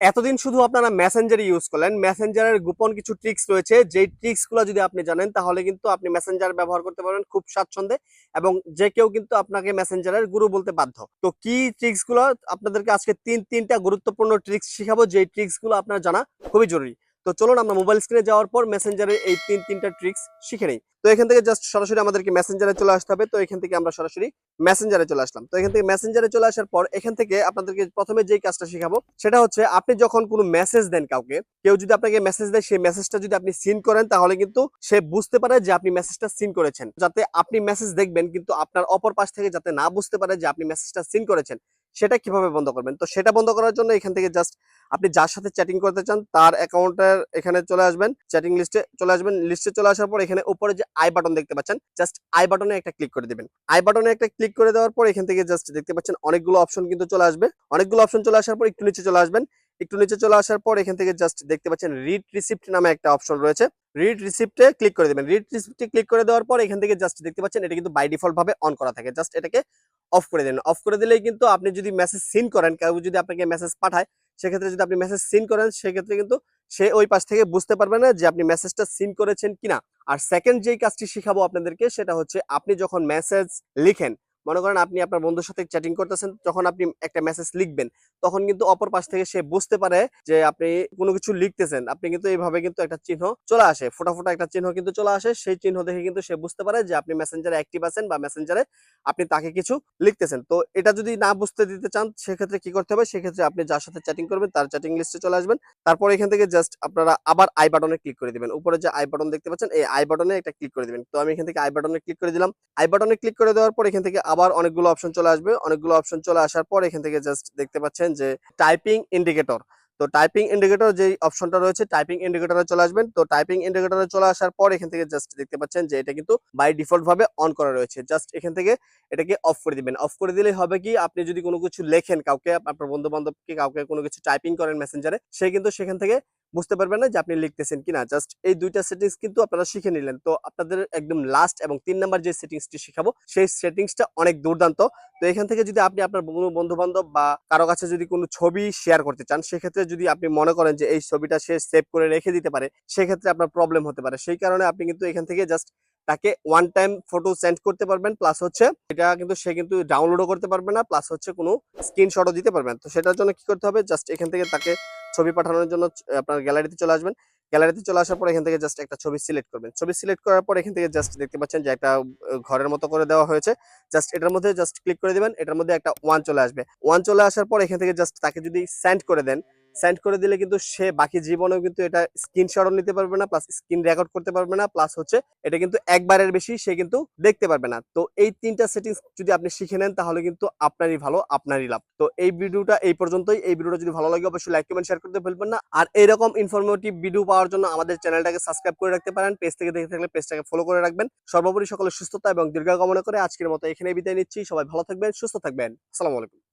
এতদিন শুধু আপনারা মেসেঞ্জারই ইউজ করলেন। মেসেঞ্জারের গোপন কিছু ট্রিক্স রয়েছে। যেই ট্রিক্সগুলো যদি আপনি জানেন, তাহলে কিন্তু আপনি মেসেঞ্জার ব্যবহার করতে পারবেন খুব স্বাচ্ছন্দ্যে এবং যে কেউ কিন্তু আপনাকে মেসেঞ্জারের গুরু বলতে বাধ্য। তো কি ট্রিক্সগুলো আপনাদেরকে আজকে তিন, তিনটা গুরুত্বপূর্ণ ট্রিক্স শিখাবো। যেই ট্রিক্সগুলো আপনার জানা খুবই জরুরি। তো চলুন আমরা মোবাইল স্ক্রিনে যাওয়ার পর মেসেঞ্জারের এই তিন তিনটা ট্রিক্স শিখে নিই। তো এখান থেকে জাস্ট সরাসরি আমাদেরকে মেসেঞ্জারে চলে আসতে হবে। তো এখান থেকে আমরা সরাসরি মেসেঞ্জারে চলে আসলাম। তো এখান থেকে মেসেঞ্জারে চলে আসার পর এখান থেকে আপনাদেরকে প্রথমে যেই কাজটা শেখাবো, সেটা হচ্ছে আপনি যখন কোনো মেসেজ দেন কাউকে, কেউ যদি আপনাকে মেসেজ দেয়, সেই মেসেজটা যদি আপনি সিন করেন, তাহলে কিন্তু সে বুঝতে পারে যে আপনি মেসেজটা সিন করেছেন। যাতে আপনি মেসেজ দেখবেন, কিন্তু আপনার অপর পাশ থেকে যাতে না বুঝতে পারে যে আপনি মেসেজটা সিন করেছেন। সেটা কীভাবে বন্ধ করবেন? তো সেটা বন্ধ করার জন্য এখান থেকে জাস্ট আপনি যার সাথে চ্যাটিং করতে চান, তার অ্যাকাউন্টের এখানে চলে আসবেন চ্যাটিং লিস্টে চলে আসবেন। লিস্টে চলে আসার পর এখানে উপরে যে আই বাটন দেখতে পাচ্ছেন জাস্ট আই বাটনে একটা ক্লিক করে দিবেন। আই বাটনে একটা ক্লিক করে দেওয়ার পর এখান থেকে জাস্ট দেখতে পাচ্ছেন অনেকগুলো অপশন কিন্তু চলে আসবে। অনেকগুলো অপশন চলে আসার পর একটু নিচে চলে আসবেন। একটু নিচে চলে আসার পর এখান থেকে জাস্ট দেখতে পাচ্ছেন রিড রিসিপ্ট নামে একটা অপশন রয়েছে। রিড রিসিপ্টে ক্লিক করে দেবেন। রিড রিসিপ্টে ক্লিক করে দেওয়ার পর এখান থেকে জাস্ট দেখতে পাচ্ছেন এটা কিন্তু বাই ডিফল্ট ভাবে অন করা থাকে। জাস্ট এটাকে অফ করে দেন। অফ করে দিলেই কিন্তু আপনি যদি মেসেজ সিন করেন, কেউ যদি আপনাকে মেসেজ পাঠায়, সেক্ষেত্রে যদি আপনি মেসেজ সিন করেন, সেক্ষেত্রে কিন্তু সে ওই পাশ থেকে বুঝতে পারবে না যে আপনি মেসেজটা সিন করেছেন কিনা। আর সেকেন্ড যেই কাজটি শিখাবো আপনাদেরকে, সেটা হচ্ছে আপনি যখন মেসেজ লিখেন মনে করেন আপনি আপনার বন্ধুর সাথে চ্যাটিং করতেছেন যখন আপনি একটা মেসেজ লিখবেন, তখন কিন্তু অপর পাশ থেকে সে বুঝতে পারে যে আপনি কোনো কিছু লিখতেছেন। আপনি কিন্তু এইভাবে কিন্তু একটা চিহ্ন চলে আসে, ফোটা ফোটা একটা চিহ্ন কিন্তু চলে আসে, সেই চিহ্ন দেখে কিন্তু সে বুঝতে পারে যে আপনি মেসেঞ্জারে অ্যাক্টিভ আছেন বা মেসেঞ্জারে আপনি তাকে কিছু লিখতেছেন। তো এটা যদি না বুঝতে দিতে চান, সেক্ষেত্রে কি করতে হবে? সেক্ষেত্রে আপনি যার সাথে চ্যাটিং করবেন, তার চ্যাটিং লিস্টে চলে আসবেন। তারপর এখান থেকে জাস্ট আপনারা আবার আই বাটনে ক্লিক করে দিবেন। উপরে যে আই বাটন দেখতে পাচ্ছেন, এই আই বাটনে একটা ক্লিক করে দিবেন। তো আমি এখান থেকে আই বাটনে ক্লিক করে দিলাম। আই বাটনে ক্লিক করে দেওয়ার পর এখান থেকে আবার অনেকগুলো অপশন চলে আসবে। অনেকগুলো অপশন চলে আসার পর এখান থেকে জাস্ট দেখতে পাচ্ছেন যে টাইপিং ইন্ডিকেটর তো টাইপিং ইন্ডিকেটর যে অপশনটা রয়েছে টাইপিং ইন্ডিকেটরে চলে আসবেন। তো টাইপিং ইন্ডিকেটরে চলে আসার পর এখান থেকে জাস্ট দেখতে পাচ্ছেন যে এটা কিন্তু বাই ডিফল্ট ভাবে অন করা রয়েছে। জাস্ট এখান থেকে এটাকে অফ করে দিবেন। অফ করে দিলেই হবে কি, আপনি যদি কোনো কিছু লেখেন কাউকে, আপনার বন্ধু বান্ধবকে কাউকে কোনো কিছু টাইপিং করেন মেসেঞ্জারে সে কিন্তু সেখান থেকে বুঝতে পারবেন না যে আপনি লিখতেছেন কিনা। জাস্ট এই দুইটা সেটিংস কিন্তু আপনারা শিখে নিলেন। তো আপনাদের একদম লাস্ট এবং তিন নাম্বার যে সেটিংসটি শিখাবো, সেই সেটিংসটা অনেক দুর্দান্ত। তো এখান থেকে যদি আপনি আপনার কোনো বন্ধু বান্ধব বা কারও কাছে যদি কোনো ছবি শেয়ার করতে চান, সেক্ষেত্রে যদি আপনি মনে করেন যে এই ছবিটা সে সেভ করে রেখে দিতে পারে, সেক্ষেত্রে আপনার প্রবলেম হতে পারে। সেই কারণে আপনি কিন্তু এখান থেকে জাস্ট তাকে ওয়ান টাইম ফটো সেন্ড করতে পারবেন প্লাস হচ্ছে এটা কিন্তু সে কিন্তু ডাউনলোডও করতে পারবে না প্লাস হচ্ছে কোনো স্ক্রিনশটও দিতে পারবেন তো সেটার জন্য কি করতে হবে? জাস্ট এখান থেকে তাকে ছবি পাঠানোর জন্য আপনার গ্যালারিতে চলে আসবেন। গ্যালারিতে চলে আসার পর এখান থেকে জাস্ট একটা ছবি সিলেক্ট করবেন। ছবি সিলেক্ট করার পর এখান থেকে জাস্ট দেখতে পাচ্ছেন যে একটা ঘরের মতো করে দেওয়া হয়েছে। জাস্ট এটার মধ্যে জাস্ট ক্লিক করে দিবেন, এটার মধ্যে একটা ওয়ান চলে আসবে। ওয়ান চলে আসার পর এখান থেকে জাস্ট তাকে যদি সেন্ড করে দেন সেন্ড করে দিলে কিন্তু সে বাকি জীবনেও কিন্তু এটা স্ক্রিনশটও নিতে পারবে না প্লাস স্ক্রিন রেকর্ড করতে পারবে না প্লাস হচ্ছে এটা কিন্তু একবারের বেশি সে কিন্তু দেখতে পারবে না। তো এই তিনটা সেটিংস যদি আপনি শিখে নেন, তাহলে কিন্তু আপনারই ভালো, আপনারই লাভ। তো এই ভিডিওটা এই পর্যন্তই। এই ভিডিওটা যদি ভালো লাগে, অবশ্যই লাইক কমেন্ট শেয়ার করতে ভুলবেন না। আর এরকম ইনফরমেটিভ ভিডিও পাওয়ার জন্য আমাদের চ্যানেলটাকে সাবস্ক্রাইব করে রাখতে পারেন। পেজ থেকে দেখে থাকলে পেজটাকে ফলো করে রাখবেন। সর্বোপরি সকলের সুস্থতা এবং দীর্ঘ কামনা করে আজকের মতো এখানে বিদায় নিচ্ছি। সবাই ভালো থাকবেন, সুস্থ থাকবেন। আসসালামু আলাইকুম।